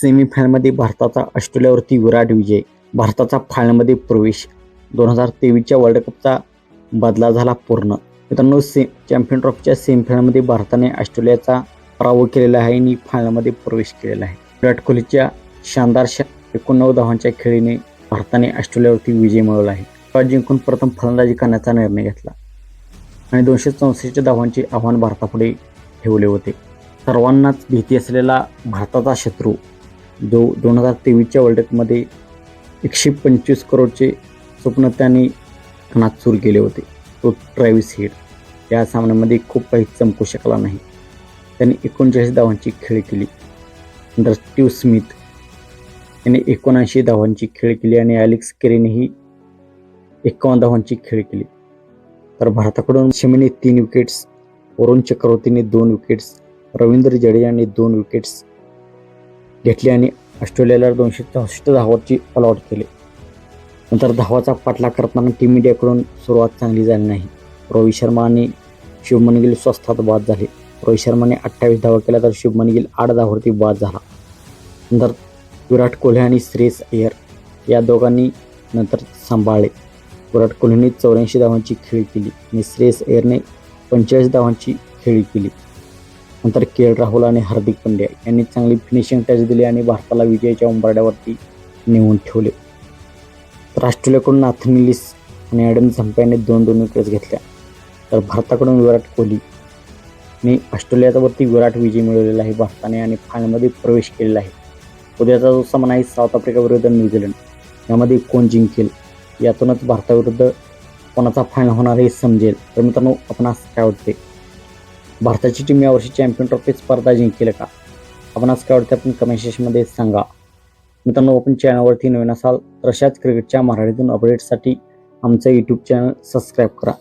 सेमीफायनलमध्ये भारताचा ऑस्ट्रेलियावरती विराट विजय भारताचा फायनलमध्ये प्रवेश. दोन हजार तेवीसच्या वर्ल्ड कपचा बदला झाला पूर्ण. मित्रांनो से चॅम्पियन ट्रॉफीच्या सेमीफायनलमध्ये भारताने ऑस्ट्रेलियाचा पराभव केलेला आहे आणि फायनलमध्ये प्रवेश केलेला आहे. विराट कोहलीच्या शानदार शा एकोणनव्वद धावांच्या खेळीने भारताने ऑस्ट्रेलियावरती विजय मिळवला आहे. टॉस जिंकून प्रथम फलंदाजी करण्याचा निर्णय घेतला. आणि दोनशे चौसष्ट धावांचे आव्हान भारतापुढे ठेवले होते. सर्वांनाच भीती असलेला भारताचा शत्रू जो दोन हजार तेवीसच्या वर्ल्ड कपमध्ये एकशे पंचवीस करोडचे स्वप्न त्यांनी खणात सुरू केले होते. तो ट्रॅव्हिस हेड या सामन्यामध्ये खूप काही चमकू शकला नाही. त्यांनी एकोणचाळीस धावांची खेळ केली. नंतर स्टीव स्मिथ याने एकोणऐंशी धावांची खेळ केली आणि ॲलेक्स केरीनेही एकावन्न धावांची खेळ केली. तर भारताकडून शमीने तीन विकेट्स वरुण चक्रवर्तीने दोन विकेट्स रवींद्र जडेजाने दोन विकेट्स घेतली आणि ऑस्ट्रेलियाला दोनशे चौसष्ट धावाची ऑलआउट केले. नंतर धावाचा पाठला करताना टीम इंडियाकडून सुरुवात चांगली झाली नाही. रोहित शर्मा आणि शुभमन गिल स्वस्तात बाद झाले. रोहित शर्माने अठ्ठावीस धावा केल्या तर शुभमन गिल आठ धावावरती बाद झाला. नंतर विराट कोहली आणि श्रेयस अय्यर या दोघांनी नंतर सांभाळले. विराट कोहलीने चौऱ्याऐंशी धावांची खेळी केली आणि श्रेयस अय्यरने पंचेचाळीस धावांची खेळी केली. नंतर के एल राहुल आणि हार्दिक पंड्या यांनी चांगली फिनिशिंग टच दिली आणि भारताला विजयाच्या उंबरड्यावरती नेऊन ठेवले. तर ऑस्ट्रेलियाकडून नाथनिलिस आणि ॲडम झंपा दोन दोन विकेट्स घेतल्या. तर भारताकडून विराट कोहली आणि ऑस्ट्रेलियावरती विराट विजय मिळवलेला आहे भारताने आणि फायनलमध्ये प्रवेश केलेला आहे. उद्याचा जो सामना आहे साऊथ आफ्रिका विरुद्ध न्यूझीलंड. यामध्ये कोण जिंकेल? यातूनच भारताविरुद्ध कोणाचा फायनल होणार हे समजेल. तर मित्रांनो आपणास काय वाटते भारताची टीम यावर्षी चॅम्पियन ट्रॉफी स्पर्धा जिंकेल का? आपणास काय वाटतं? आपण कमेंट सेशनमध्ये सांगा. मित्रांनो आपण चॅनलवरती नवीन असाल तर अशाच क्रिकेटच्या मराठीतून अपडेट्ससाठी आमचं यूट्यूब चॅनल सबस्क्राईब करा.